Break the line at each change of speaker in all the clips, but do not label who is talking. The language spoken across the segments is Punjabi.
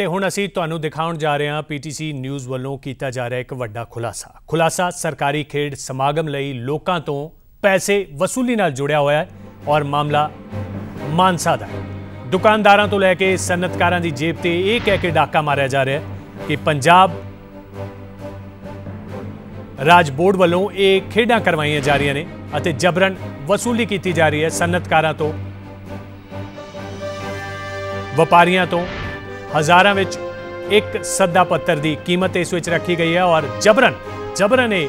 ਤੇ ਹੁਣ ਅਸੀਂ ਤੁਹਾਨੂੰ ਦਿਖਾਉਣ ਜਾ ਰਹੇ ਹਾਂ ਪੀਟੀਸੀ ਨਿਊਜ਼ ਵੱਲੋਂ ਕੀਤਾ ਜਾ ਰਿਹਾ ਇੱਕ ਵੱਡਾ ਖੁਲਾਸਾ। ਖੁਲਾਸਾ ਸਰਕਾਰੀ ਖੇਡ ਸਮਾਗਮ ਲਈ ਲੋਕਾਂ ਤੋਂ ਪੈਸੇ ਵਸੂਲੀ ਨਾਲ ਜੁੜਿਆ ਹੋਇਆ ਹੈ ਔਰ ਮਾਮਲਾ ਮਾਨਸਾ ਦਾ ਦੁਕਾਨਦਾਰਾਂ ਤੋਂ ਲੈ ਕੇ ਸਨਅਤਕਾਰਾਂ ਦੀ ਜੇਬ ਤੇ ਇਹ ਕਹਿ ਕੇ ਡਾਕਾ ਮਾਰਿਆ ਜਾ ਰਿਹਾ ਹੈ ਕਿ ਪੰਜਾਬ ਰਾਜ ਬੋਰਡ ਵੱਲੋਂ ਇਹ ਖੇਡਾਂ ਕਰਵਾਈਆਂ ਜਾ ਰਹੀਆਂ ਨੇ ਅਤੇ ਜਬਰਨ ਵਸੂਲੀ ਕੀਤੀ ਜਾ ਰਹੀ ਹੈ ਸਨਅਤਕਾਰਾਂ ਤੋਂ, ਵਪਾਰੀਆਂ ਤੋਂ। ਹਜ਼ਾਰਾਂ ਵਿੱਚ ਇੱਕ ਸੱਦਾ ਪੱਤਰ ਦੀ ਕੀਮਤ ਇਸ ਵਿੱਚ ਰੱਖੀ ਗਈ ਹੈ ਔਰ ਜਬਰਨ ਜਬਰਨ ਇਹ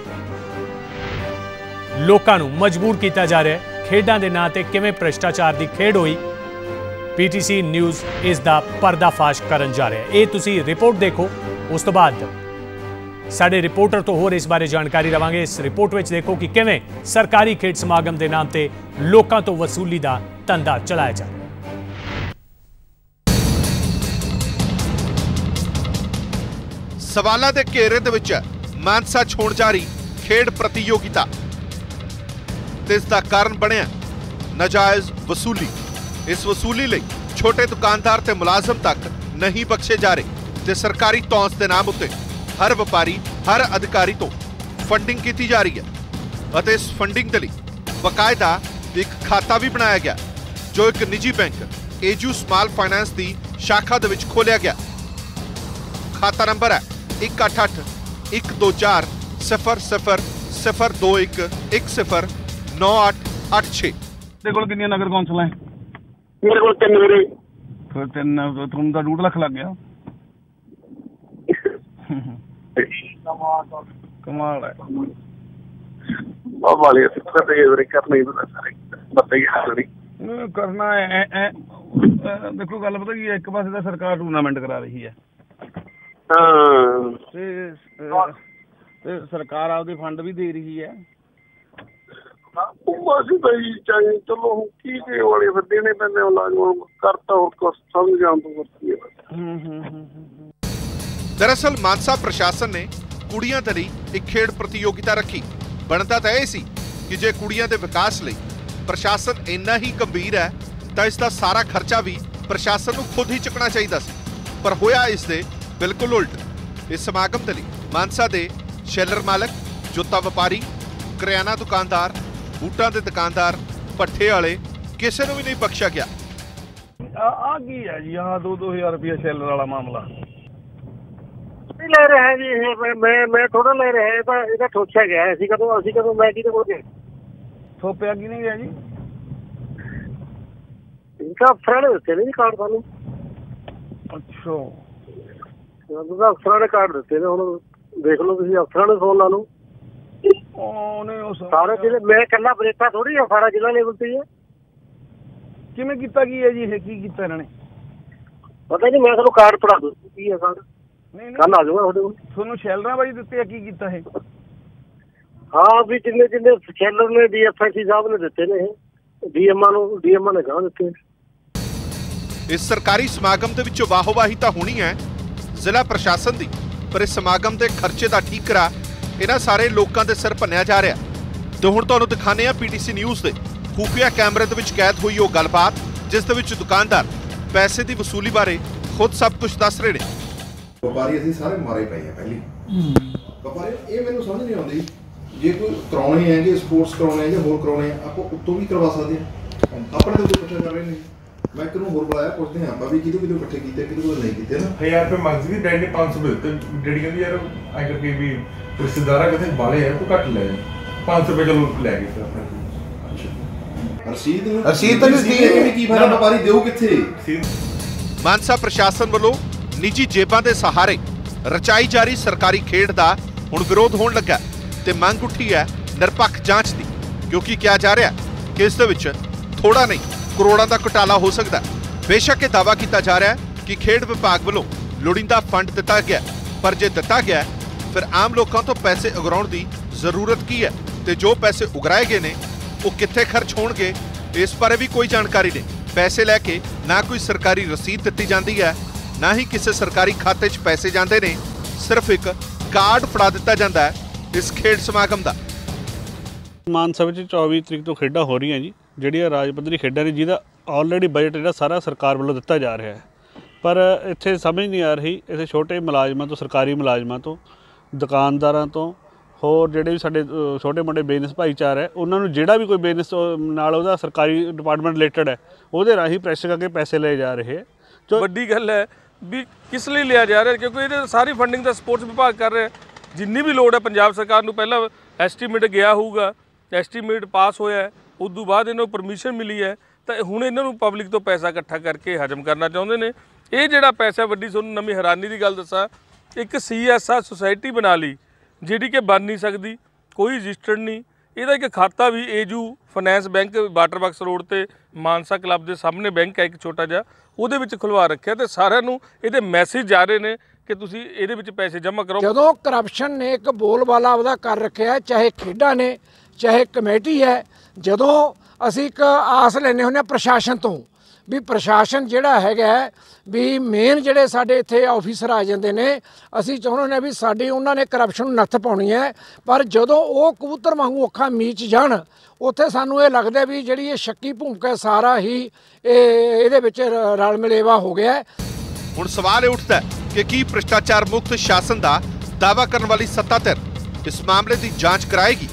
ਲੋਕਾਂ ਨੂੰ ਮਜਬੂਰ ਕੀਤਾ ਜਾ ਰਿਹਾ ਹੈ। ਖੇਡਾਂ ਦੇ ਨਾਂ ਤੇ ਕਿਵੇਂ ਭ੍ਰਿਸ਼ਟਾਚਾਰ ਦੀ ਖੇਡ ਹੋਈ? ਪੀਟੀਸੀ ਨਿਊਜ਼ ਇਸ ਦਾ ਪਰਦਾਫਾਸ਼ ਕਰਨ ਜਾ ਰਿਹਾ ਹੈ। ਇਹ ਤੁਸੀਂ ਰਿਪੋਰਟ ਦੇਖੋ। ਉਸ ਤੋਂ ਬਾਅਦ ਸਾਡੇ ਰਿਪੋਰਟਰ ਤੋਂ ਹੋਰ ਇਸ ਬਾਰੇ ਜਾਣਕਾਰੀ ਲਵਾਂਗੇ। ਇਸ ਰਿਪੋਰਟ ਵਿੱਚ ਦੇਖੋ ਕਿ ਕਿਵੇਂ ਸਰਕਾਰੀ ਖੇਡ ਸਮਾਗਮ ਦੇ ਨਾਮ ਤੇ ਲੋਕਾਂ ਤੋਂ ਵਸੂਲੀ ਦਾ ਧੰਦਾ ਚਲਾਇਆ ਜਾ
ਸਵਾਲਾਂ ਦੇ ਘੇਰੇ ਦੇ ਵਿੱਚ ਮਾਨਸਾ ਛੋਣ ਜਾਰੀ ਖੇਡ ਪ੍ਰਤੀਯੋਗਿਤਾ। ਤੇ ਇਸ ਦਾ ਕਾਰਨ ਬਣਿਆ ਨਾਜਾਇਜ਼ ਵਸੂਲੀ। ਇਸ ਵਸੂਲੀ ਲਈ ਛੋਟੇ ਦੁਕਾਨਦਾਰ ਤੇ ਮੁਲਾਜ਼ਮ ਤੱਕ ਨਹੀਂ ਬਖਸ਼ੇ ਜਾ ਰਹੇ ਤੇ ਸਰਕਾਰੀ ਤੌਂਸ ਦੇ ਨਾਮ ਉੱਤੇ ਹਰ ਵਪਾਰੀ, ਹਰ ਅਧਿਕਾਰੀ ਤੋਂ ਫੰਡਿੰਗ ਕੀਤੀ ਜਾ ਰਹੀ ਹੈ ਅਤੇ ਇਸ ਫੰਡਿੰਗ ਦੇ ਲਈ ਬਕਾਇਦਾ ਇੱਕ ਖਾਤਾ ਵੀ ਬਣਾਇਆ ਗਿਆ, ਜੋ ਇੱਕ ਨਿੱਜੀ ਬੈਂਕ ਏਜੂ ਸਮਾਲ ਫਾਈਨਾਂਸ ਦੀ ਸ਼ਾਖਾ ਦੇ ਵਿੱਚ ਖੋਲ੍ਹਿਆ ਗਿਆ। ਖਾਤਾ ਨੰਬਰ ਹੈ 188 124 00 021 109886
ਤੇ ਕੋਲ ਕਿੰਨੀਆਂ ਨਗਰ ਕੌਂਸਲਾਂ ਹੈ?
ਮੇਰੇ ਕੋਲ ਤਿੰਨ ਵੀਰੇ।
ਫਿਰ ਤਿੰਨ ਤੁਹਾਨੂੰ ਤਾਂ 2 ਲੱਖ ਲੱਗ ਗਿਆ। ਕਮਾਲ ਹੈ।
ਬਹੁਤ ਵਾਲੀ ਸਿੱਖਤ ਤੇ ਵੀਰੇ ਕਰਨਾ ਹੀ ਪਤਾ ਸਾਰੇ। ਪਤਾ ਹੀ ਹਾਲ ਨਹੀਂ।
ਇਹ ਕਰਨਾ ਹੈ ਐ- ਐ- ਅਹ ਦੇਖੋ ਗੱਲ ਪਤਾ ਕੀ ਹੈ ਇੱਕ ਪਾਸੇ ਤਾਂ ਸਰਕਾਰ ਟੂਰਨਾਮੈਂਟ ਕਰਾ ਰਹੀ ਹੈ।
ਹਾਂ।
ਤੇ ਅਹ, ਤੇ ਸਰਕਾਰ ਆਪਦੇ ਫੰਡ ਵੀ ਦੇ ਰਹੀ ਹੈ।
ਬਸ ਬਈ ਚਾਹੀ ਚਲੋ ਹੁਣ ਕੀ ਕੇ ਵਾਲੇ ਫਿਰ ਦੇਣੇ ਪੈਂਦੇ ਉਹ ਲਾਗ ਕਰਤਾ ਹੋਰ ਕੁਛ ਸਮਝ ਤੋਂ ਵਰਤੀ ਹੈ
ਹੂੰ ਹੂੰ ਹੂੰ ਹੂੰ।
ਦਰਅਸਲ ਮਾਨਸਾ ਪ੍ਰਸ਼ਾਸਨ ਨੇ ਕੁੜੀਆਂ ਦੇ ਲਈ ਇੱਕ ਖੇਡ ਪ੍ਰਤੀਯੋਗਿਤਾ ਰੱਖੀ। ਬਣਦਾ ਤਾਂ ਇਹ ਸੀ ਕਿ ਜੇ ਕੁੜੀਆਂ ਦੇ ਵਿਕਾਸ ਲਈ ਪ੍ਰਸ਼ਾਸਨ ਇੰਨਾ ਹੀ ਗੰਭੀਰ ਹੈ ਤਾਂ ਇਸ ਦਾ ਸਾਰਾ ਖਰਚਾ ਵੀ ਪ੍ਰਸ਼ਾਸਨ ਨੂੰ ਖੁਦ ਹੀ ਚੁੱਕਣਾ ਚਾਹੀਦਾ ਸੀ। ਪਰ ਹੋਇਆ ਇਸ ਦੇ ਬਿਲਕੁਲ ਉਲਟ। ਇਸ ਸਮਾਗਮ ਦੇ ਲਈ ਮਾਨਸਾ ਦੇ ਸ਼ੈਲਰ ਮਾਲਕ ਜੁੱਤਾ ਵਪਾਰੀ ਕਰਿਆਨਾ ਦੁਕਾਨਦਾਰ ਬੂਟਾਂ ਦੇ ਦੁਕਾਨਦਾਰ ਪੱਠੇ ਵਾਲੇ ਕਿਸੇ ਨੂੰ ਵੀ ਨਹੀਂ ਬਖਸ਼ਿਆ ਗਿਆ।
ਆ ਆ ਕੀ ਹੈ ਜੀ? ਆ 2-2000 ਰੁਪਏ ਸ਼ੈਲਰ ਵਾਲਾ ਮਾਮਲਾ।
ਨਹੀਂ ਲੈ ਰਿਹਾ ਜੀ ਇਹ ਮੈਂ- ਮੈਂ ਥੋੜਾ ਲੈ ਰਿਹਾ ਇਹ ਤਾਂ ਇਹਦਾ ਠੋਕਿਆ ਗਿਆ। ਅਸੀਂ ਕਦੋਂ ਅਸੀਂ ਕਦੋਂ ਮੈਂ ਕਿਹਦੇ ਕੋਲ ਗਏ
ਥੋਪਿਆ ਕੀ ਨਹੀਂ ਗਿਆ ਜੀ?
ਇਨਕਾ ਨੇ ਦਿੱਤੇ ਨੇ ਜੀ ਕਾਰਡ ਸਾਨੂੰ।
ਅੱਛਾ।
ਅਫਸਰਾਂ ਨੇ ਕਾਰਡ ਦਿੱਤੇ ਨੇ ਹੁਣ ਦੇਖ ਲਓ ਤੁਸੀਂ ਅਫਸਰਾਂ ਨੂੰ ਫੋਨ ਲਾ ਲਓ।
ਉਹਨੇ
ਸਾਰੇ ਜ਼ਿਲ੍ਹੇ ਮੈਂ ਇਕੱਲਾ ਬਰੇਟਾ ਥੋੜੀ ਆ ਸਾਰਾ ਜ਼ਿਲ੍ਹਾ ਲੈਵਲ ਤੇ ਹੀ
ਕਿਵੇਂ ਕੀਤਾ ਕੀ ਹੈ ਜੀ ਇਹ? ਕੀ ਕੀਤਾ ਇਹਨਾਂ ਨੇ?
ਪਤਾ ਨਹੀਂ ਮੈਂ ਤੁਹਾਨੂੰ ਕਾਰਡ ਪੜਾ ਦੂੰ ਕੀ ਹੈ ਕਾਰਡ?
ਨਹੀਂ ਨਹੀਂ।
ਕੱਲ ਆ ਜਾਊਗਾ ਤੁਹਾਡੇ ਕੋਲ।
ਤੁਹਾਨੂੰ ਸ਼ੈਲਰਾਂ ਬਾਈ ਦਿੱਤੇ ਆ ਕੀ ਕੀਤਾ ਇਹ?
ਹਾਂ ਵੀ ਜਿੰਨੇ ਜਿੰਨੇ ਸਕੈਨਰ ਨੇ ਡੀਐਫਆਈਸੀ ਸਾਹਿਬ ਨੇ ਦਿੱਤੇ ਨੇ ਡੀਐਮਆ ਨੂੰ ਡੀਐਮਆ ਨੇ ਕਹਾਂ ਦਿੱਤੇ
ਇਸ ਸਰਕਾਰੀ ਸਮਾਗਮ ਦੇ ਵਿੱਚੋਂ ਵਾਹੋਵਾਹੀ ਤਾਂ ਹੋਣੀ ਹੈ। ਜ਼ਿਲ੍ਹਾ ਪ੍ਰਸ਼ਾਸਨ ਦੀ ਪਰ ਇਸ ਸਮਾਗਮ ਦੇ ਖਰਚੇ ਦਾ ਠੀਕਰਾ ਇਹਨਾਂ ਸਾਰੇ ਲੋਕਾਂ ਦੇ ਸਿਰ ਭੰਨਿਆ ਜਾ ਰਿਹਾ। ਤੇ ਹੁਣ ਤੁਹਾਨੂੰ ਦਿਖਾਣੇ ਆ ਪੀਟੀਸੀ ਨਿਊਜ਼ ਦੇ। ਖੂਫੀਆ ਕੈਮਰੇ ਦੇ ਵਿੱਚ ਕੈਦ ਹੋਈ ਉਹ ਗੱਲਬਾਤ ਜਿਸ ਦੇ ਵਿੱਚ ਦੁਕਾਨਦਾਰ ਪੈਸੇ ਦੀ ਵਸੂਲੀ ਬਾਰੇ ਖੁਦ ਸਭ ਕੁਝ ਦੱਸ ਰਹੇ ਨੇ।
ਵਪਾਰੀ ਅਸੀਂ ਸਾਰੇ ਮਾਰੇ ਪਏ ਆ ਪਹਿਲੀ। ਵਪਾਰੀ ਇਹ ਮੈਨੂੰ ਸਮਝ ਨਹੀਂ ਆਉਂਦੀ ਜੇ ਕੋਈ ਕਰਾਉਣੇ ਹੈ ਕਿ ਸਪੋਰਟਸ ਕਰਾਉਣੇ ਹੈ ਜਾਂ ਹੋਰ ਕਰਾਉਣੇ ਆ ਆਪਾਂ ਉੱਤੋਂ ਵੀ ਕਰਵਾ ਸਕਦੇ ਆ। ਆਪਣੇ ਤੋਂ ਇਕੱਠੇ ਕਰ ਰਹੇ ਨੇ ਮੈਂ ਇੱਕ ਨੂੰ ਹੋਰ ਬੁਲਾਇਆ ਪੁੱਛਦੇ ਹਾਂ ਆਪਾਂ ਵੀ ਕਿਹਦੇ ਕਿਹਦੇ ਇਕੱਠੇ ਕੀਤੇ ਕਿਹਦੇ ਕੋਲ ਨਹੀਂ ਕੀਤੇ ਨਾ।
1000 ਰੁਪਏ ਮੰਗਦੀ ਸੀ ਡੈਡੀ ਨੇ 500 ਦਿੱਤੇ। ਡੈਡੀ ਕਹਿੰਦੀ ਯਾਰ ਐਂ ਕਰਕੇ ਵੀ ਰਿਸ਼ਤੇਦਾਰਾਂ ਕਿਤੇ ਬਾਲੇ ਆ ਤੂੰ ਘੱਟ ਲੈ ਜਾ। 500 ਰੁਪਏ ਚਲੋ ਲੈ ਗਏ ਫਿਰ ਆਪਣੇ
ਰਸੀਦ ਨੂੰ
ਰਸੀਦ ਤਾਂ ਨਹੀਂ ਦਿੱਤੀ।
ਕਿ ਕੀ ਫਾਇਦਾ ਵਪਾਰੀ ਦੇਊ ਕਿੱਥੇ?
ਮਾਨਸਾ ਪ੍ਰਸ਼ਾਸਨ ਵੱਲੋਂ ਨਿੱਜੀ ਜੇਬਾਂ ਦੇ ਸਹਾਰੇ ਰਚਾਈ ਜਾਰੀ ਸਰਕਾਰੀ ਖੇਡ ਦਾ ਹੁਣ ਵਿਰੋਧ ਹੋਣ ਲੱਗਾ ਤੇ ਮੰਗ ਉੱਠੀ ਹੈ ਨਿਰਪੱਖ ਜਾਂਚ ਦੀ। ਕਿਉਂਕਿ ਕਿਹਾ ਜਾ ਰਿਹਾ ਕਿ ਇਸ ਦੇ ਵਿੱਚ ਥੋੜਾ ਨਹੀਂ ਕਰੋੜਾਂ ਦਾ ਘੁਟਾਲਾ ਹੋ ਸਕਦਾ ਬੇਸ਼ੱਕ ਇਹ ਦਾਅਵਾ ਕੀਤਾ ਜਾ ਰਿਹਾ ਹੈ ਕਿ ਖੇਡ ਵਿਭਾਗ ਵੱਲੋਂ ਲੋੜੀਂਦਾ ਫੰਡ ਦਿੱਤਾ ਗਿਆ ਪਰ ਜੇ ਦਿੱਤਾ ਗਿਆ ਫਿਰ ਆਮ ਲੋਕਾਂ ਤੋਂ ਪੈਸੇ ਉਗਰਾਉਣ ਦੀ ਜ਼ਰੂਰਤ ਕੀ ਹੈ? ਤੇ ਜੋ ਪੈਸੇ ਉਗਰਾਏ ਗਏ ਨੇ, ਉਹ ਕਿੱਥੇ ਖਰਚ ਹੋਣਗੇ? ਇਸ ਬਾਰੇ ਵੀ ਕੋਈ ਜਾਣਕਾਰੀ ਨਹੀਂ। ਪੈਸੇ ਲੈ ਕੇ ਨਾ ਕੋਈ ਸਰਕਾਰੀ ਰਸੀਦ ਦਿੱਤੀ ਜਾਂਦੀ ਹੈ, ਨਾ ਹੀ ਕਿਸੇ ਸਰਕਾਰੀ ਖਾਤੇ 'ਚ ਪੈਸੇ ਜਾਂਦੇ ਨੇ। ਸਿਰਫ ਇੱਕ ਕਾਰਡ ਫੜਾ ਦਿੱਤਾ ਜਾਂਦਾ ਹੈ ਇਸ ਖੇਡ ਸਮਾਗਮ ਦਾ।
ਮਾਨਸਾ ਵਿੱਚ 24 ਤਰੀਕ ਤੋਂ ਖੇਡਾਂ ਹੋ ਰਹੀਆਂ ਜੀ। ਜਿਹੜੀਆਂ ਰਾਜ ਪੱਧਰੀ ਖੇਡਾਂ ਨੇ, ਜਿਹਦਾ ਆਲਰੇਡੀ ਬਜਟ ਜਿਹੜਾ ਸਾਰਾ ਸਰਕਾਰ ਵੱਲੋਂ ਦਿੱਤਾ ਜਾ ਰਿਹਾ ਹੈ। ਪਰ ਇੱਥੇ ਸਮਝ ਨਹੀਂ ਆ ਰਹੀ, ਇੱਥੇ ਛੋਟੇ ਮੁਲਾਜ਼ਮਾਂ ਤੋਂ, ਸਰਕਾਰੀ ਮੁਲਾਜ਼ਮਾਂ ਤੋਂ, ਦੁਕਾਨਦਾਰਾਂ ਤੋਂ, ਹੋਰ ਜਿਹੜੇ ਵੀ ਸਾਡੇ ਛੋਟੇ ਮੋਟੇ ਬਿਜ਼ਨਸ ਭਾਈਚਾਰਾ ਹੈ, ਉਹਨਾਂ ਨੂੰ ਜਿਹੜਾ ਵੀ ਕੋਈ ਬਿਜ਼ਨਸ ਨਾਲ ਉਹਦਾ ਸਰਕਾਰੀ ਡਿਪਾਰਟਮੈਂਟ ਰਿਲੇਟਡ ਹੈ, ਉਹਦੇ ਰਾਹੀਂ ਪ੍ਰੈਸ਼ਰ ਕਰਕੇ ਪੈਸੇ ਲਏ ਜਾ ਰਹੇ ਹੈ। ਜੋ
ਵੱਡੀ ਗੱਲ ਹੈ ਵੀ ਕਿਸ ਲਈ ਲਿਆ ਜਾ ਰਿਹਾ, ਕਿਉਂਕਿ ਇਹਦੇ ਸਾਰੀ ਫੰਡਿੰਗ ਦਾ ਸਪੋਰਟਸ ਵਿਭਾਗ ਕਰ ਰਿਹਾ ਜਿੰਨੀ ਵੀ ਲੋੜ ਹੈ, ਪੰਜਾਬ ਸਰਕਾਰ ਨੂੰ ਪਹਿਲਾਂ ਐਸਟੀਮੇਟ ਗਿਆ ਹੋਊਗਾ ਐਸਟੀਮੇਟ ਪਾਸ ਹੋਇਆ ਉਸ ਤੋਂ ਬਾਅਦ ਇਹਨਾਂ ਨੂੰ ਪਰਮਿਸ਼ਨ ਮਿਲੀ ਹੈ, ਤਾਂ ਹੁਣ ਇਹਨਾਂ ਨੂੰ ਪਬਲਿਕ ਤੋਂ ਪੈਸਾ ਇਕੱਠਾ ਕਰਕੇ ਹਜਮ ਕਰਨਾ ਚਾਹੁੰਦੇ ਨੇ। ਇਹ ਜਿਹੜਾ ਪੈਸਾ ਵੱਡੀ ਤੁਹਾਨੂੰ ਨਵੀਂ ਹੈਰਾਨੀ ਦੀ ਗੱਲ ਦੱਸਾਂ, ਇੱਕ ਸੀਐਸਆਰ ਸੁਸਾਇਟੀ ਬਣਾ ਲਈ, ਜਿਹੜੀ ਕਿ ਬਣ ਨਹੀਂ ਸਕਦੀ, ਕੋਈ ਰਜਿਸਟਰਡ ਨਹੀਂ। ਇਹਦਾ ਇੱਕ ਖਾਤਾ ਵੀ AU finance bank water box road ਤੇ ਮਾਨਸਾ ਕਲੱਬ ਦੇ ਸਾਹਮਣੇ ਬੈਂਕ ਹੈ ਇੱਕ ਛੋਟਾ ਜਿਹਾ, ਉਹਦੇ ਵਿੱਚ ਖੁਲਵਾ ਰੱਖਿਆ ਤੇ ਸਾਰਿਆਂ ਨੂੰ ਇਹਦੇ ਮੈਸੇਜ ਜਾ ਰਹੇ ਨੇ ਕਿ ਤੁਸੀਂ ਇਹਦੇ ਵਿੱਚ ਪੈਸੇ ਜਮ੍ਹਾਂ ਕਰੋ।
ਜਦੋਂ ਕਰਪਸ਼ਨ ਨੇ ਇੱਕ ਬੋਲਬਾਲਾ ਉਹਦਾ ਕਰ ਰੱਖਿਆ ਚਾਹੇ ਖੇਡਾਂ ਨੇ ਚਾਹੇ ਕਮੇਟੀ ਹੈ, ਜਦੋਂ ਅਸੀਂ ਇੱਕ ਆਸ ਲੈਨੇ ਹੁੰਦੇ ਹਾਂ ਪ੍ਰਸ਼ਾਸਨ ਤੋਂ ਵੀ ਪ੍ਰਸ਼ਾਸਨ ਜਿਹੜਾ ਹੈਗਾ ਵੀ ਮੇਨ ਜਿਹੜੇ ਸਾਡੇ ਇੱਥੇ ਆਫੀਸਰ ਆ ਜਾਂਦੇ ਨੇ, ਅਸੀਂ ਚਾਹੁੰਦੇ ਨੇ ਵੀ ਸਾਡੀ ਉਹਨਾਂ ਨੇ ਕਰਪਸ਼ਨ ਨੂੰ ਨੱਥ ਪਾਉਣੀ ਹੈ, ਪਰ ਜਦੋਂ ਉਹ ਕਬੂਤਰ ਵਾਂਗੂ ਅੱਖਾਂ ਮੀਚ ਜਾਣ, ਉੱਥੇ ਸਾਨੂੰ ਇਹ ਲੱਗਦਾ ਵੀ ਜਿਹੜੀ ਇਹ ਸ਼ੱਕੀ ਭੂਮਿਕਾ ਸਾਰਾ ਹੀ ਇਹ, ਇਹਦੇ ਵਿੱਚ ਰਲ ਮਿਲੇਵਾ ਹੋ ਗਿਆ
ਹੁਣ ਸਵਾਲ ਇਹ ਉੱਠਦਾ ਕਿ ਕੀ ਭ੍ਰਿਸ਼ਟਾਚਾਰ ਮੁਕਤ ਸ਼ਾਸਨ ਦਾ ਦਾਅਵਾ ਕਰਨ ਵਾਲੀ ਸੱਤਾ ਧਿਰ ਇਸ ਮਾਮਲੇ ਦੀ ਜਾਂਚ ਕਰਾਏਗੀ?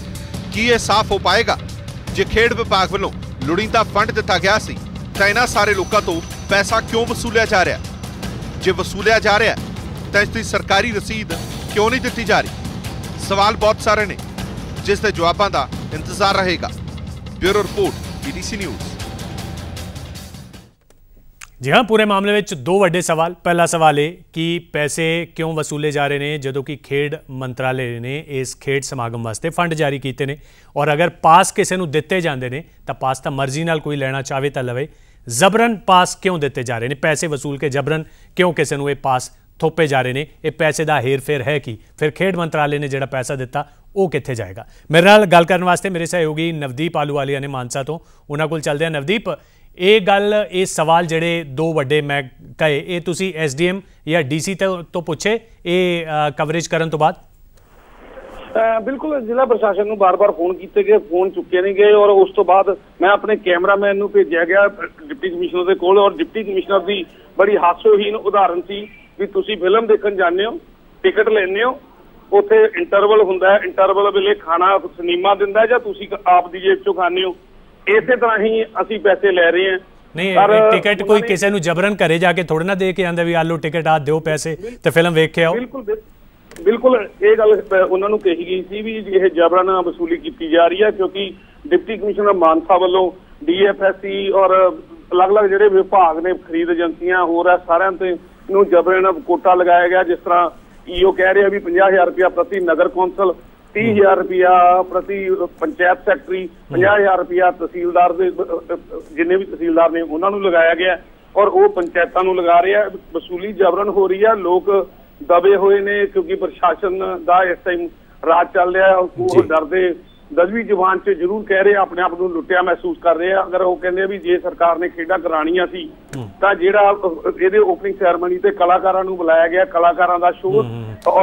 ਕੀ ਇਹ ਸਾਫ਼ ਹੋ ਪਾਏਗਾ? ਜੇ ਖੇਡ ਵਿਭਾਗ ਵੱਲੋਂ ਲੋੜੀਂਦਾ ਫੰਡ ਦਿੱਤਾ ਗਿਆ ਸੀ, ਤਾਂ ਇਹਨਾਂ ਸਾਰੇ ਲੋਕਾਂ ਤੋਂ ਪੈਸਾ ਕਿਉਂ ਵਸੂਲਿਆ ਜਾ ਰਿਹਾ? ਜੇ ਵਸੂਲਿਆ ਜਾ ਰਿਹਾ, ਤਾਂ ਇਸ ਦੀ ਸਰਕਾਰੀ ਰਸੀਦ ਕਿਉਂ ਨਹੀਂ ਦਿੱਤੀ ਜਾ ਰਹੀ? ਸਵਾਲ ਬਹੁਤ ਸਾਰੇ ਨੇ, ਜਿਸ ਦੇ ਜਵਾਬਾਂ ਦਾ ਇੰਤਜ਼ਾਰ ਰਹੇਗਾ। ਬਿਊਰੋ ਰਿਪੋਰਟ ਪੀਟੀਸੀ ਨਿਊਜ਼
ਜੀ ਹਾਂ, ਪੂਰੇ ਮਾਮਲੇ ਵਿੱਚ ਦੋ ਵੱਡੇ ਸਵਾਲ। ਪਹਿਲਾ ਸਵਾਲ ਇਹ ਕਿ ਪੈਸੇ ਕਿਉਂ ਵਸੂਲੇ ਜਾ ਰਹੇ ਨੇ, ਜਦੋਂ ਕਿ ਖੇਡ ਮੰਤਰਾਲੇ ਨੇ ਇਸ ਖੇਡ ਸਮਾਗਮ ਵਾਸਤੇ ਫੰਡ ਜਾਰੀ ਕੀਤੇ ਨੇ। ਔਰ ਅਗਰ ਪਾਸ ਕਿਸੇ ਨੂੰ ਦਿੱਤੇ ਜਾਂਦੇ ਨੇ, ਤਾਂ ਪਾਸ ਤਾਂ ਮਰਜ਼ੀ ਨਾਲ ਕੋਈ ਲੈਣਾ ਚਾਹਵੇ ਤਾਂ ਲਵੇ। ਜ਼ਬਰਨ ਪਾਸ ਕਿਉਂ ਦਿੱਤੇ ਜਾ ਰਹੇ ਨੇ? ਪੈਸੇ ਵਸੂਲ ਕੇ ਜਬਰਨ ਕਿਉਂ ਕਿਸੇ ਨੂੰ ਇਹ ਪਾਸ ਥੋਪੇ ਜਾ ਰਹੇ ਨੇ? ਇਹ ਪੈਸੇ ਦਾ ਹੇਰ-ਫੇਰ ਹੈ ਕਿ? ਫਿਰ ਖੇਡ ਮੰਤਰਾਲੇ ਨੇ ਜਿਹੜਾ ਪੈਸਾ ਦਿੱਤਾ, ਉਹ ਕਿੱਥੇ ਜਾਏਗਾ? ਮੇਰੇ ਨਾਲ ਗੱਲ ਕਰਨ ਵਾਸਤੇ ਮੇਰੇ ਸਹਿਯੋਗੀ ਨਵਦੀਪ ਆਲੂਵਾਲੀਆ ਨੇ ਮਾਨਸਾ ਤੋਂ। ਉਹਨਾਂ ਕੋਲ ਚੱਲਦੇ ਆ ਨਵਦੀਪ ਇਹ ਗੱਲ, ਇਹ ਸਵਾਲ ਜਿਹੜੇ ਦੋ ਵੱਡੇ ਮੈਂ ਕਹੇ, ਇਹ ਤੁਸੀਂ ਐਸਡੀਐਮ ਜਾਂ ਡੀਸੀ ਤੋਂ ਤੋਂ ਪੁੱਛੇ, ਇਹ ਕਵਰੇਜ ਕਰਨ ਤੋਂ ਬਾਅਦ?
ਬਿਲਕੁਲ, ਜ਼ਿਲ੍ਹਾ ਪ੍ਰਸ਼ਾਸਨ ਨੂੰ ਬਾਰ-ਬਾਰ ਫੋਨ ਕੀਤੇ ਗਏ, ਫੋਨ ਚੁੱਕੇ ਨਹੀਂ ਗਏ ਔਰ ਉਸ ਤੋਂ ਬਾਅਦ ਮੈਂ ਆਪਣੇ ਕੈਮਰਾਮੈਨ ਨੂੰ ਭੇਜਿਆ ਗਿਆ, ਡਿਪਟੀ ਕਮਿਸ਼ਨਰ ਦੇ ਕੋਲ ਔਰ ਡਿਪਟੀ ਕਮਿਸ਼ਨਰ ਦੀ ਬੜੀ ਹਾਸੋਹੀਨ ਉਦਾਹਰਨ ਸੀ ਵੀ ਤੁਸੀਂ ਫਿਲਮ ਦੇਖਣ ਜਾਂਦੇ ਹੋ, ਟਿਕਟ ਲੈਂਦੇ ਹੋ, ਉੱਥੇ ਇੰਟਰਵਲ ਹੁੰਦਾ ਹੈ ਇੰਟਰਵਲ ਵੇਲੇ ਖਾਣਾ ਸਿਨੇਮਾ ਦਿੰਦਾ ਜਾਂ ਤੁਸੀਂ ਆਪ ਦੀ ਜੇਬ ਚੋਂ ਖਾਂਦੇ ਹੋ। ਇਸੇ ਤਰ੍ਹਾਂ ਹੀ ਅਸੀਂ ਪੈਸੇ ਲੈ ਰਹੇ ਹਾਂ।
ਨਹੀਂ ਇਹ ਟਿਕਟ ਕੋਈ ਕਿਸੇ ਨੂੰ ਜਬਰਨ ਘਰੇ ਜਾ ਕੇ ਥੋੜਾ ਨਾ ਦੇ ਕੇ ਆਂਦਾ ਵੀ ਆਲੂ ਟਿਕਟ ਆ ਦਿਓ ਪੈਸੇ ਤੇ ਫਿਲਮ ਵੇਖ ਕੇ ਆਓ
ਬਿਲਕੁਲ ਬਿਲ- ਬਿਲਕੁਲ ਇਹ ਗੱਲ ਉਹਨਾਂ ਨੂੰ ਕਹੀ ਗਈ ਸੀ ਵੀ ਇਹ ਜਬਰਨ ਵਸੂਲੀ ਕੀਤੀ ਜਾ ਰਹੀ ਹੈ ਕਿਉਂਕਿ ਡਿਪਟੀ ਕਮਿਸ਼ਨਰ ਮਾਨਸਾ ਵੱਲੋਂ ਡੀਐਫਐਸਸੀ ਔਰ ਅਲੱਗ-ਅਲੱਗ ਜਿਹੜੇ ਵਿਭਾਗ ਨੇ ਖਰੀਦ ਏਜੰਸੀਆਂ ਹੋਰ ਆ ਸਾਰਿਆਂ ਤੇ ਨੂੰ ਜਬਰਨ ਕੋਟਾ ਲਗਾਇਆ ਗਿਆ ਜਿਸ ਤਰ੍ਹਾਂ ਈਓ ਕਹਿ ਰਿਹਾ ਵੀ 50000 ਰੁਪਇਆ ਪ੍ਰਤੀ ਨਗਰ ਕੌਂਸਲ 30000 ਰੁਪਇਆ ਪ੍ਰਤੀ ਪੰਚਾਇਤ ਸੈਕਟਰੀ 50000 ਰੁਪਇਆ ਤਹਿਸੀਲਦਾਰ ਦੇ ਜਿੰਨੇ ਵੀ ਤਹਿਸੀਲਦਾਰ ਨੇ ਉਹਨਾਂ ਨੂੰ ਲਗਾਇਆ ਗਿਆ ਔਰ ਉਹ ਪੰਚਾਇਤਾਂ ਨੂੰ ਲਗਾ ਰਿਹਾ। ਵਸੂਲੀ ਜਬਰਨ ਹੋ ਰਹੀ ਹੈ ਲੋਕ ਦਬੇ ਹੋਏ ਨੇ ਕਿਉਂਕਿ ਪ੍ਰਸ਼ਾਸਨ ਦਾ ਇਸ ਟਾਈਮ ਰਾਜ ਚੱਲ ਰਿਹਾ। ਉਹ। ਡਰਦੇ ਦਸਵੀਂ ਜ਼ੁਬਾਨ 'ਚ ਜ਼ਰੂਰ ਕਹਿ ਰਹੇ ਆਪਣੇ ਆਪ ਨੂੰ ਲੁੱਟਿਆ ਮਹਿਸੂਸ ਕਰ ਰਹੇ। ਆ ਅਗਰ ਉਹ ਕਹਿੰਦੇ ਆ ਵੀ ਜੇ ਸਰਕਾਰ ਨੇ ਖੇਡਾਂ ਕਰਾਣੀਆਂ ਸੀ ਤਾਂ ਜਿਹੜਾ ਇਹਦੇ ਓਪਨਿੰਗ ਸੈਰੇਮਨੀ ਤੇ ਕਲਾਕਾਰਾਂ ਨੂੰ ਬੁਲਾਇਆ ਗਿਆ ਕਲਾਕਾਰਾਂ ਦਾ ਸ਼ੋਅ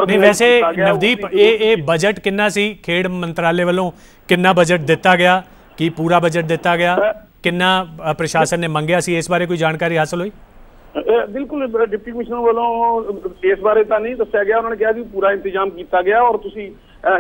ਨਹੀਂ ਵੈਸੇ ਨਵਦੀਪ ਇਹ ਇਹ ਬਜਟ ਕਿੰਨਾ ਸੀ? ਖੇਡ ਮੰਤਰਾਲੇ ਵੱਲੋਂ ਕਿੰਨਾ ਬਜਟ ਦਿੱਤਾ ਗਿਆ? ਕੀ ਪੂਰਾ ਬਜਟ ਦਿੱਤਾ ਗਿਆ? ਕਿੰਨਾ ਪ੍ਰਸ਼ਾਸਨ ਨੇ ਮੰਗਿਆ ਸੀ? ਇਸ ਬਾਰੇ ਕੋਈ ਜਾਣਕਾਰੀ ਹਾਸਲ ਹੋਈ?
ਬਿਲਕੁਲ ਡਿਪਟੀ ਕਮਿਸ਼ਨਰ ਵੱਲੋਂ ਇਸ ਬਾਰੇ ਤਾਂ ਨਹੀਂ ਦੱਸਿਆ ਗਿਆ। ਉਹਨਾਂ ਨੇ ਕਿਹਾ ਵੀ ਪੂਰਾ ਇੰਤਜ਼ਾਮ ਕੀਤਾ ਗਿਆ ਔਰ ਤੁਸੀਂ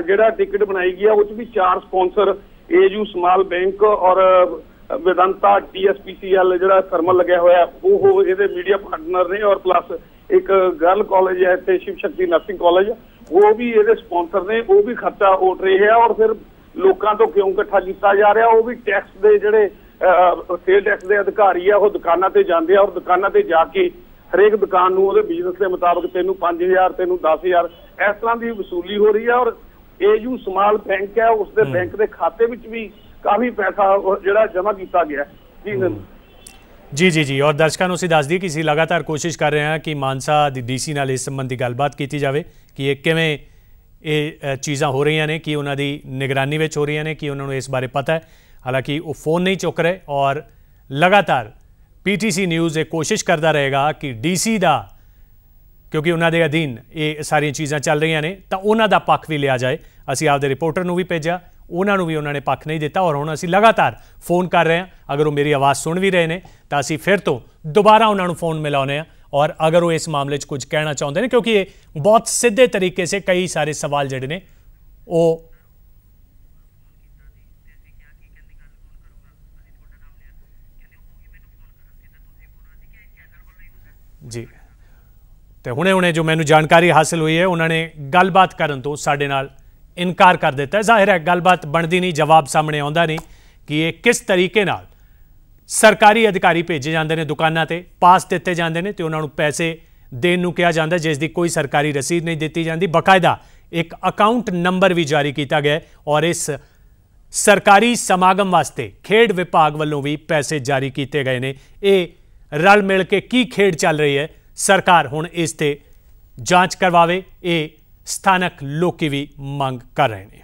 ਜਿਹੜਾ ਟਿਕਟ ਬਣਾਈ ਗਿਆ ਉਹ ਚ ਵੀ ਚਾਰ ਸਪਾਂਸਰ ਏਯੂ ਸਮਾਲ ਬੈਂਕ ਔਰ ਅਹ, ਵਿਦੰਤਾ ਟੀਐਸਪੀਸੀਐਲ ਜਿਹੜਾ ਥਰਮਲ ਲੱਗਿਆ ਹੋਇਆ ਉਹ ਇਹਦੇ ਮੀਡੀਆ ਪਾਰਟਨਰ ਨੇ ਔਰ ਪਲੱਸ ਇੱਕ ਗਰਲ ਕਾਲਜ ਹੈ ਇੱਥੇ ਸ਼ਿਵ ਸ਼ਕਤੀ ਨਰਸਿੰਗ ਕਾਲਜ ਉਹ ਵੀ ਇਹਦੇ ਸਪਾਂਸਰ ਨੇ ਉਹ ਵੀ ਖਰਚਾ ਉੱਠ ਰਹੇ ਹੈ ਔਰ ਫਿਰ ਲੋਕਾਂ ਤੋਂ ਕਿਉਂ ਇਕੱਠਾ ਕੀਤਾ ਜਾ ਰਿਹਾ ਉਹ ਵੀ ਟੈਕਸ ਦੇ ਜਿਹੜੇ ਸੇਲ ਟੈਕਸ ਦੇ ਅਧਿਕਾਰੀ ਆ ਉਹ ਦੁਕਾਨਾਂ ਤੇ ਜਾਂਦੇ ਆ ਔਰ ਦੁਕਾਨਾਂ ਤੇ ਜਾ ਕੇ ਹਰੇਕ ਦੁਕਾਨ ਨੂੰ ਉਹਦੇ ਬਿਜ਼ਨਸ ਦੇ ਮੁਤਾਬਕ ਤੈਨੂੰ 5000 ਤੈਨੂੰ 10000 ਇਸ ਤਰ੍ਹਾਂ ਦੀ ਵਸੂਲੀ ਹੋ ਰਹੀ ਆ ਔਰ ਏਯੂ ਸਮਾਲ ਬੈਂਕ ਹੈ ਉਸ ਦੇ ਬੈਂਕ ਦੇ ਖਾਤੇ ਵਿੱਚ ਵੀ ਕਾਫੀ ਪੈਸਾ ਜਿਹੜਾ ਜਮ੍ਹਾਂ ਕੀਤਾ ਗਿਆ। ਜੀ
ਜੀ ਜੀ ਜੀ। ਔਰ ਦਰਸ਼ਕਾਂ ਨੂੰ ਅਸੀਂ ਦੱਸ ਦਈਏ ਕਿ ਅਸੀਂ ਲਗਾਤਾਰ ਕੋਸ਼ਿਸ਼ ਕਰ ਰਹੇ ਹਾਂ ਕਿ ਮਾਨਸਾ ਦੀ ਡੀਸੀ ਨਾਲ ਇਸ ਸੰਬੰਧੀ ਗੱਲਬਾਤ ਕੀਤੀ ਜਾਵੇ ਕਿ ਇਹ ਕਿਵੇਂ ਇਹ ਚੀਜ਼ਾਂ ਹੋ ਰਹੀਆਂ ਨੇ ਕਿ ਉਹਨਾਂ ਦੀ ਨਿਗਰਾਨੀ ਵਿੱਚ ਹੋ ਰਹੀਆਂ ਨੇ ਕਿ ਉਹਨਾਂ ਨੂੰ ਇਸ ਬਾਰੇ ਪਤਾ ਹੈ। ਹਾਲਾਂਕਿ ਉਹ ਫੋਨ ਨਹੀਂ ਚੁੱਕ ਰਹੇ ਔਰ ਲਗਾਤਾਰ ਪੀਟੀਸੀ ਨਿਊਜ਼ ਇਹ ਕੋਸ਼ਿਸ਼ ਕਰਦਾ ਰਹੇਗਾ ਕਿ ਡੀਸੀ ਦਾ ਕਿਉਂਕਿ ਉਹਨਾਂ ਦੇ ਅਧੀਨ ਇਹ ਸਾਰੀਆਂ ਚੀਜ਼ਾਂ ਚੱਲ ਰਹੀਆਂ ਨੇ, ਤਾਂ ਉਹਨਾਂ ਦਾ ਪੱਖ ਵੀ ਲਿਆ ਜਾਏ। ਅਸੀਂ ਆਪਦੇ ਰਿਪੋਰਟਰ ਨੂੰ ਵੀ ਭੇਜਿਆ, ਉਹਨਾਂ ਨੂੰ ਵੀ ਉਹਨਾਂ ਨੇ ਪੱਖ ਨਹੀਂ ਦਿੱਤਾ ਔਰ ਹੁਣ ਅਸੀਂ ਲਗਾਤਾਰ ਫੋਨ ਕਰ ਰਹੇ ਹਾਂ। ਅਗਰ ਉਹ ਮੇਰੀ ਆਵਾਜ਼ ਸੁਣ ਵੀ ਰਹੇ ਨੇ, ਤਾਂ ਅਸੀਂ ਫਿਰ ਤੋਂ ਦੁਬਾਰਾ ਉਹਨਾਂ ਨੂੰ ਫੋਨ ਮਿਲਾਉਨੇ ਆ ਔਰ ਅਗਰ ਉਹ ਇਸ ਮਾਮਲੇ 'ਚ ਕੁਝ ਕਹਿਣਾ ਚਾਹੁੰਦੇ ਨੇ, ਕਿਉਂਕਿ ਇਹ ਬਹੁਤ ਸਿੱਧੇ ਤਰੀਕੇ ਸੇ ਕਈ ਸਾਰੇ ਸਵਾਲ ਜਿਹੜੇ ਨੇ, ਉਹ ਜੀ। ਤੇ ਹੁਣੇ ਹੁਣੇ ਜੋ ਮੈਨੂੰ ਜਾਣਕਾਰੀ ਹਾਸਲ ਹੋਈ ਹੈ, ਉਹਨਾਂ ਨੇ ਗੱਲਬਾਤ ਕਰਨ ਤੋਂ ਸਾਡੇ ਨਾਲ ਇਨਕਾਰ ਕਰ ਦਿੱਤਾ ਹੈ। ਜ਼ਾਹਿਰ ਹੈ, ਗੱਲਬਾਤ ਬਣਦੀ ਨਹੀਂ, ਜਵਾਬ ਸਾਹਮਣੇ ਆਉਂਦਾ ਨਹੀਂ ਕਿ ਇਹ ਕਿਸ ਤਰੀਕੇ ਨਾਲ ਸਰਕਾਰੀ ਅਧਿਕਾਰੀ ਭੇਜੇ ਜਾਂਦੇ ਨੇ ਦੁਕਾਨਾਂ ਤੇ, ਪਾਸ ਦਿੱਤੇ ਜਾਂਦੇ ਨੇ ਤੇ ਉਹਨਾਂ ਨੂੰ ਪੈਸੇ ਦੇਣ ਨੂੰ ਕਿਹਾ ਜਾਂਦਾ ਜਿਸ ਦੀ ਕੋਈ ਸਰਕਾਰੀ ਰਸੀਦ ਨਹੀਂ ਦਿੱਤੀ ਜਾਂਦੀ। ਬਕਾਇਦਾ ਇੱਕ ਅਕਾਊਂਟ ਨੰਬਰ ਵੀ ਜਾਰੀ ਕੀਤਾ ਗਿਆ ਔਰ ਇਸ ਸਰਕਾਰੀ ਸਮਾਗਮ ਵਾਸਤੇ ਖੇਡ ਵਿਭਾਗ ਵੱਲੋਂ ਵੀ ਪੈਸੇ ਜਾਰੀ ਕੀਤੇ ਗਏ ਨੇ। ਇਹ ਰਲ ਮਿਲ ਕੇ ਕੀ ਖੇਡ ਚੱਲ ਰਹੀ ਹੈ ਸਰਕਾਰ ਹੁਣ ਇਸ ਤੇ ਜਾਂਚ ਕਰਵਾਵੇ ਇਹ ਸਥਾਨਕ ਲੋਕੀ ਵੀ ਮੰਗ ਕਰ ਰਹੇ ਨੇ।